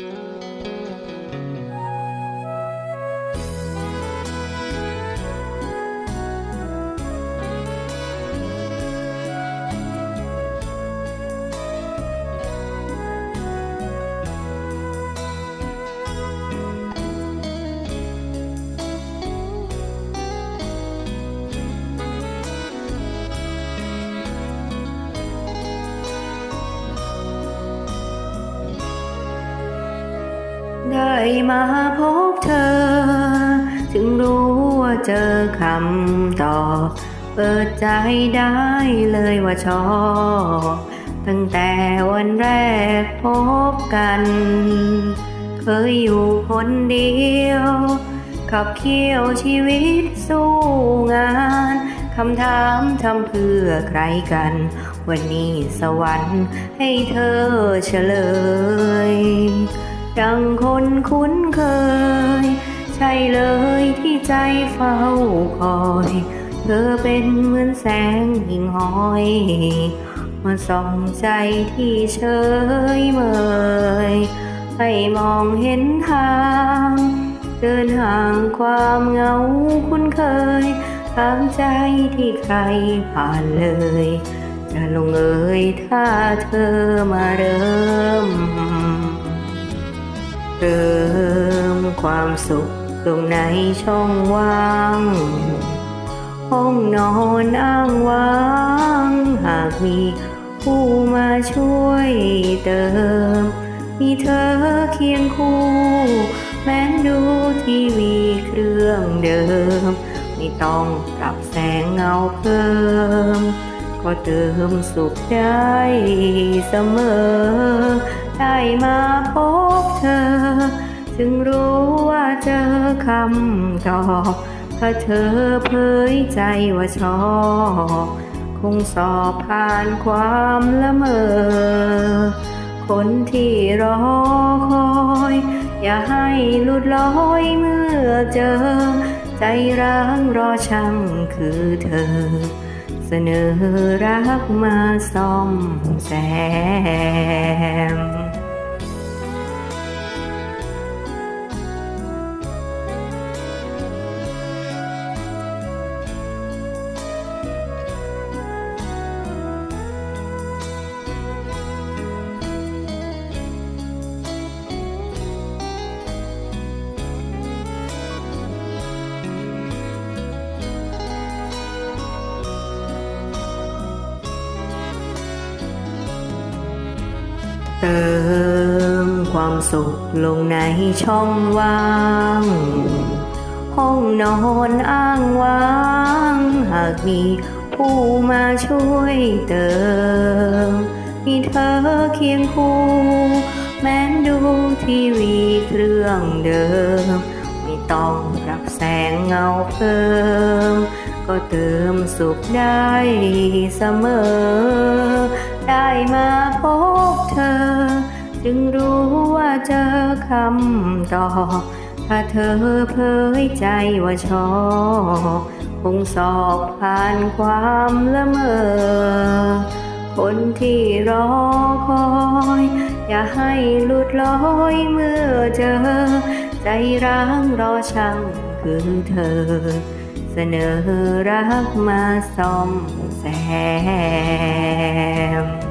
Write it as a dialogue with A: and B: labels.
A: thank you ยมาพบเธอจึงรู้ว่าเจอคำตอบเปิดใจได้เลยว่าชอบ ตั้งแต่วันแรกพบกัน เคยอยู่คนเดียว ขับเคี่ยวชีวิตสู้งานคำถามทำเพื่อใครกัน วันนี้สวรรค์ให้เธอเฉลย ดังคนคุ้นเคย ใช่เลยที่ใจเฝ้าคอย เธอเป็นเหมือนแสงหิ่งห้อยมาส่องใจที่เฉยเมยให้มองเห็นทาง เดินห่างความเหงาคุ้นเคยทางใจที่ใครผ่านเลย จะลงเอยถ้าเธอมาเริ่ม เติมความสุขลงในช่องว่าง ห้องนอนอ้างว้าง หากมีผู้มาช่วยเติม มีเธอเคียงคู่ แม้นดูทีวีเครื่องเดิม ไม่ต้องปรับแสงเงาเพิ่ม ก็เติมสุขได้เสมอ ได้มาพบ จึงรู้ว่าเจอคำตอบถ้าเธอเผยใจว่าชอบคงสอบผ่านความละเมอ คนที่รอคอย อย่าให้หลุดลอยเมื่อเจอ ใจร้างรอช่างคือเธอ เสนอรักมาซ่อมแซม เติมความสุขลงในช่องว่าง ห้องนอนอ้างว้าง หากมีผู้มาช่วยเติม มีเธอเคียงคู่ แม้นดูทีวีเครื่องเดิม ไม่ต้องรับแสงเงาเพิ่ม ก็เติมสุขได้เสมอ ได้มาพบเธอ จึงรู้ว่าเจอคำตอบถ้าเธอเผยใจว่าชอบคงสอบผ่านความละเมอ คนที่รอคอย อย่าให้หลุดลอยเมื่อเจอ ใจร้างรอช่างคือเธอ เสนอรักมาซ่อมแซม